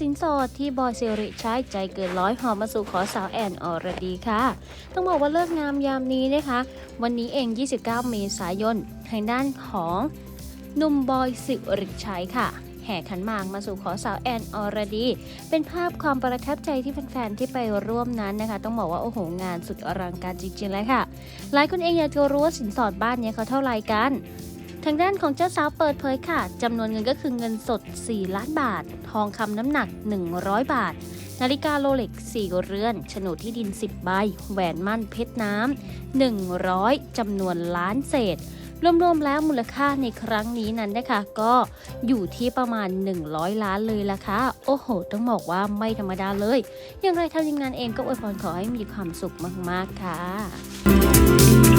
สินสอดที่บอยเซริใช้ใจเกินร้อยหอบมาสู่ขอสาวแอนอรดีค่ะ ต้องบอกว่าเลิกงามยามนี้นะคะ วันนี้เอง 29 เมษายนทางด้านของหนุ่มบอยสิริชัยค่ะแห่ขันหมากมาสู่ขอสาวแอนอรดี เป็นภาพความประทับใจที่แฟนๆ ที่ไปร่วมนั้นนะคะ ต้องบอกว่า โอ้โห งานสุดอลังการจริงๆเลยค่ะ หลายคนเองอยากจะรู้ว่าสินสอดบ้านเนี้ยเขาเท่าไหร่กัน ทางด้านของเจ้าสาวเปิดเผยค่ะจำนวนเงินก็คือเงินสด 4 ล้านบาท ทองคำน้ำหนัก 100 บาท นาฬิกาโรเล็ก 4 เรือนโฉนดที่ดิน 10 ใบ แหวนมั่นเพชรน้ำ 100จำนวนล้านเศษ รวมๆแล้วมูลค่าในครั้งนี้นั้นนะคะ ก็อยู่ที่ประมาณ 100 ล้านเลยละค่ะ โอ้โห ต้องบอกว่าไม่ธรรมดาเลย อย่างไรทางทีมงานเองก็อวยพรขอให้มีความสุขมากๆค่ะ